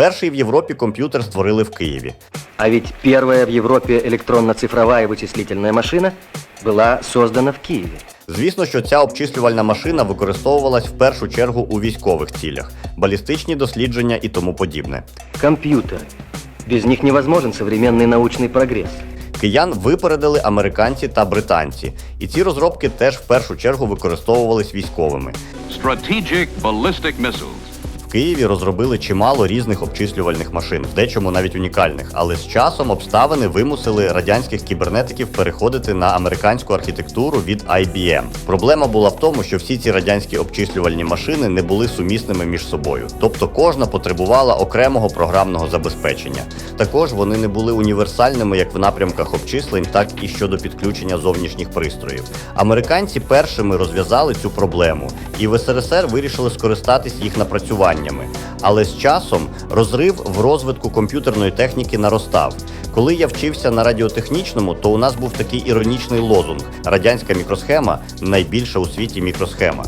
Перший в Європі комп'ютер створили в Києві. А ведь первая в Европе электронно-цифровая вычислительная машина была создана в Киеве. Звісно, що ця обчислювальна машина використовувалась в першу чергу у військових цілях, балістичні дослідження і тому подібне. Компьютеры. Без них невозможен современный научный прогресс. Киян випередили американці та британці, і ці розробки теж в першу чергу використовувались військовими. Strategic ballistic missiles. Києві розробили чимало різних обчислювальних машин, в дечому навіть унікальних, але з часом обставини вимусили радянських кібернетиків переходити на американську архітектуру від IBM. Проблема була в тому, що всі ці радянські обчислювальні машини не були сумісними між собою, тобто кожна потребувала окремого програмного забезпечення. Також вони не були універсальними як в напрямках обчислень, так і щодо підключення зовнішніх пристроїв. Американці першими розв'язали цю проблему, і в СРСР вирішили скористатись їх напрацюваннями. Але з часом розрив в розвитку комп'ютерної техніки наростав. Коли я вчився на радіотехнічному, то у нас був такий іронічний лозунг: радянська мікросхема найбільша у світі мікросхема.